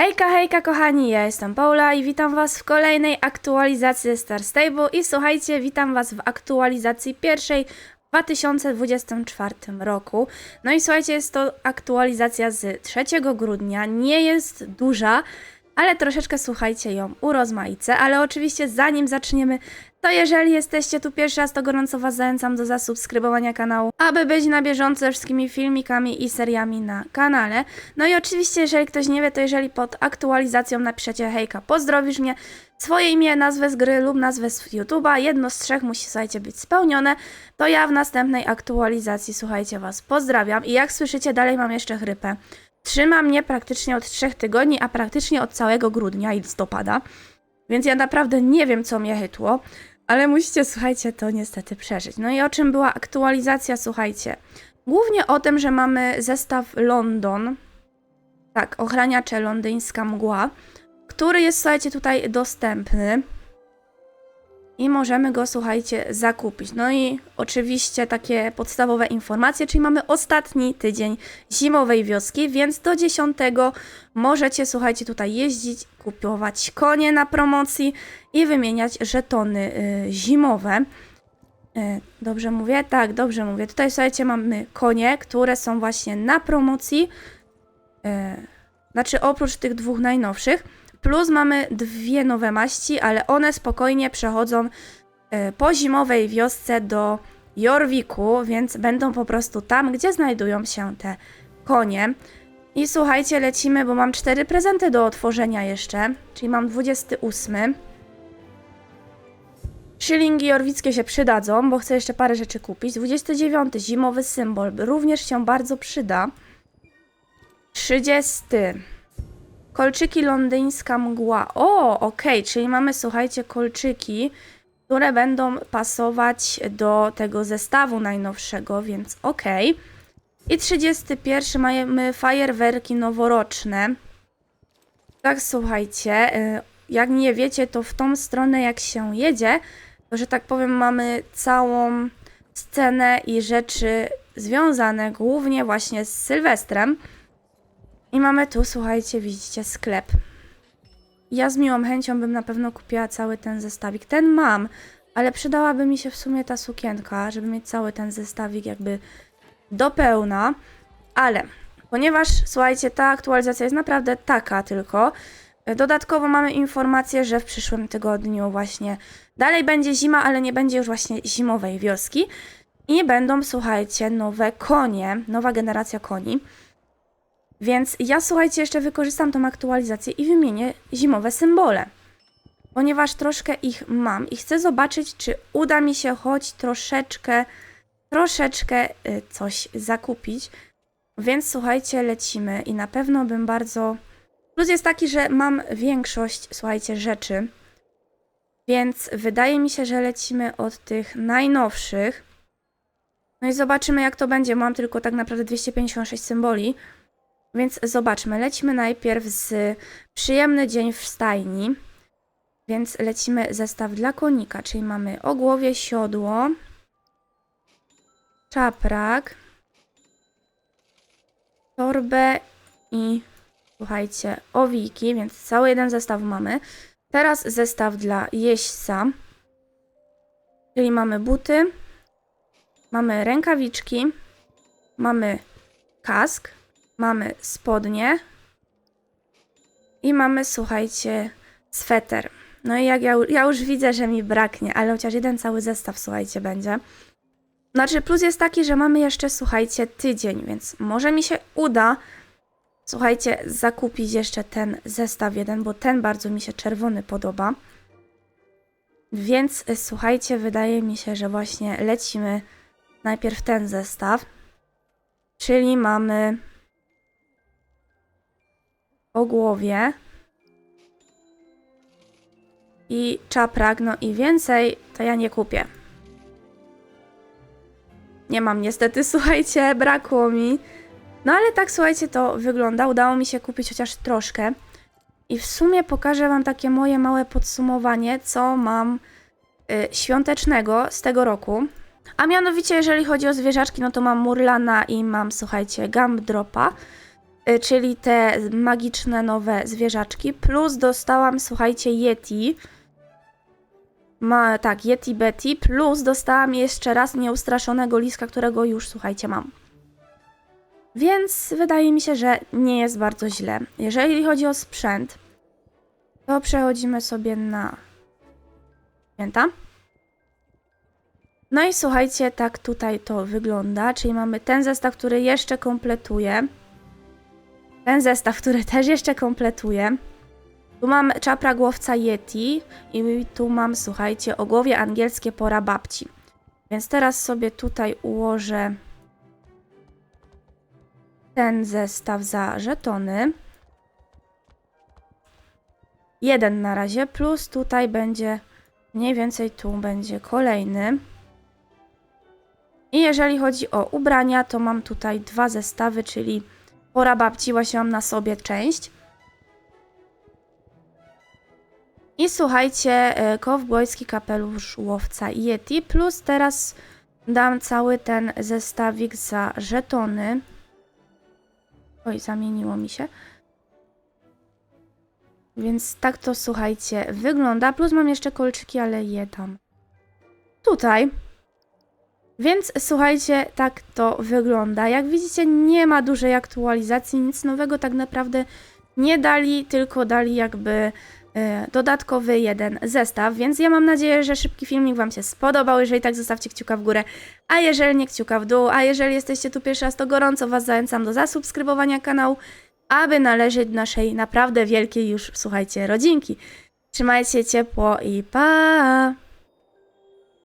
Hejka, hejka kochani, ja jestem Paula i witam was w kolejnej aktualizacji Star Stable i słuchajcie, witam was w aktualizacji pierwszej w 2024 roku. No i słuchajcie, jest to aktualizacja z 3 grudnia, nie jest duża, ale troszeczkę słuchajcie ją urozmaicę, ale oczywiście zanim zaczniemy, to jeżeli jesteście tu pierwszy raz, to gorąco was zachęcam do zasubskrybowania kanału, aby być na bieżąco ze wszystkimi filmikami i seriami na kanale. No i oczywiście, jeżeli ktoś nie wie, to jeżeli pod aktualizacją napiszecie hejka, pozdrowisz mnie, swoje imię, nazwę z gry lub nazwę z YouTube'a, jedno z trzech musi, słuchajcie, być spełnione, to ja w następnej aktualizacji, słuchajcie, was pozdrawiam i jak słyszycie, dalej mam jeszcze chrypę. Trzyma mnie praktycznie od trzech tygodni, a praktycznie od całego grudnia i listopada. Więc ja naprawdę nie wiem, co mnie chytło, ale musicie, słuchajcie, to niestety przeżyć. No i o czym była aktualizacja, słuchajcie. Głównie o tym, że mamy zestaw London, tak, ochraniacze londyńska mgła, który jest, słuchajcie, tutaj dostępny. I możemy go, słuchajcie, zakupić. No i oczywiście takie podstawowe informacje, czyli mamy ostatni tydzień zimowej wioski, więc do 10 możecie, słuchajcie, tutaj jeździć, kupować konie na promocji i wymieniać żetony y, zimowe. Y, dobrze mówię? Tak, dobrze mówię. Tutaj, słuchajcie, mamy konie, które są właśnie na promocji. Y, znaczy, oprócz tych dwóch najnowszych. Plus mamy dwie nowe maści, ale one spokojnie przechodzą e, po zimowej wiosce do Jorwiku, więc będą po prostu tam, gdzie znajdują się te konie. I słuchajcie, lecimy, bo mam cztery prezenty do otworzenia jeszcze, czyli mam 28. Szylingi jorwickie się przydadzą, bo chcę jeszcze parę rzeczy kupić. 29. Zimowy symbol również się bardzo przyda. 30. Kolczyki londyńska mgła. O, okej, czyli mamy, słuchajcie, kolczyki, które będą pasować do tego zestawu najnowszego, więc okej. I 31 mamy fajerwerki noworoczne. Tak, słuchajcie, y, jak nie wiecie, to w tą stronę jak się jedzie, to że tak powiem mamy całą scenę i rzeczy związane głównie właśnie z Sylwestrem. I mamy tu, słuchajcie, widzicie, sklep. Ja z miłą chęcią bym na pewno kupiła cały ten zestawik. Ten mam, ale przydałaby mi się w sumie ta sukienka, żeby mieć cały ten zestawik jakby do pełna. Ale ponieważ, słuchajcie, ta aktualizacja jest naprawdę taka tylko, dodatkowo mamy informację, że w przyszłym tygodniu właśnie dalej będzie zima, ale nie będzie już właśnie zimowej wioski. I będą, słuchajcie, nowe konie, nowa generacja koni. Więc ja słuchajcie, jeszcze wykorzystam tą aktualizację i wymienię zimowe symbole. Ponieważ troszkę ich mam i chcę zobaczyć, czy uda mi się choć troszeczkę, troszeczkę y, coś zakupić. Więc słuchajcie, lecimy i na pewno bym bardzo. Plus jest taki, że mam większość, słuchajcie, rzeczy. Więc wydaje mi się, że lecimy od tych najnowszych. No i zobaczymy, jak to będzie. Mam tylko tak naprawdę 256 symboli. Więc zobaczmy, lecimy najpierw z przyjemny dzień w stajni. Więc lecimy zestaw dla konika, czyli mamy o głowie siodło, czaprak, torbę i słuchajcie, owiki, więc cały jeden zestaw mamy. Teraz zestaw dla jeźdźca, czyli mamy buty, mamy rękawiczki, mamy kask, mamy spodnie i mamy, słuchajcie, sweter. No i jak ja, ja już widzę, że mi braknie, ale chociaż jeden cały zestaw, słuchajcie, będzie. Znaczy, plus jest taki, że mamy jeszcze, słuchajcie, tydzień, więc może mi się uda, słuchajcie, zakupić jeszcze ten zestaw jeden, bo ten bardzo mi się czerwony podoba. Więc słuchajcie, wydaje mi się, że właśnie lecimy najpierw ten zestaw. Czyli mamy o głowie i czaprak, no i więcej to ja nie kupię. Nie mam niestety, słuchajcie, brakło mi. No ale tak, słuchajcie, to wygląda. Udało mi się kupić chociaż troszkę. I w sumie pokażę Wam takie moje małe podsumowanie, co mam y, świątecznego z tego roku. A mianowicie, jeżeli chodzi o zwierzaczki, no to mam Murlana i mam, słuchajcie, Gumdropa. Czyli te magiczne nowe zwierzaczki, plus dostałam, słuchajcie, Yeti. Ma, tak, Yeti Betty, plus dostałam jeszcze raz nieustraszonego liska, którego już, słuchajcie, mam. Więc wydaje mi się, że nie jest bardzo źle. Jeżeli chodzi o sprzęt, to przechodzimy sobie na święta. No i słuchajcie, tak tutaj to wygląda, czyli mamy ten zestaw, który jeszcze kompletuje. Ten zestaw, który też jeszcze kompletuje. Tu mam czapra głowca Yeti i tu mam, słuchajcie, ogłowie angielskie pora babci. Więc teraz sobie tutaj ułożę ten zestaw za żetony. Jeden na razie, plus tutaj będzie mniej więcej tu będzie kolejny. I jeżeli chodzi o ubrania, to mam tutaj dwa zestawy, czyli pora babci, mam na sobie część. I słuchajcie, e, kowbojski kapelusz łowca Yeti, plus teraz dam cały ten zestawik za żetony. Oj, zamieniło mi się. Więc tak to słuchajcie wygląda. Plus mam jeszcze kolczyki, ale je tam. Tutaj. Więc słuchajcie, tak to wygląda. Jak widzicie, nie ma dużej aktualizacji, nic nowego tak naprawdę nie dali, tylko dali jakby e, dodatkowy jeden zestaw. Więc ja mam nadzieję, że szybki filmik Wam się spodobał. Jeżeli tak, zostawcie kciuka w górę, a jeżeli nie, kciuka w dół. A jeżeli jesteście tu pierwszy raz, to gorąco Was zachęcam do zasubskrybowania kanału, aby należeć do naszej naprawdę wielkiej już, słuchajcie, rodzinki. Trzymajcie ciepło i pa!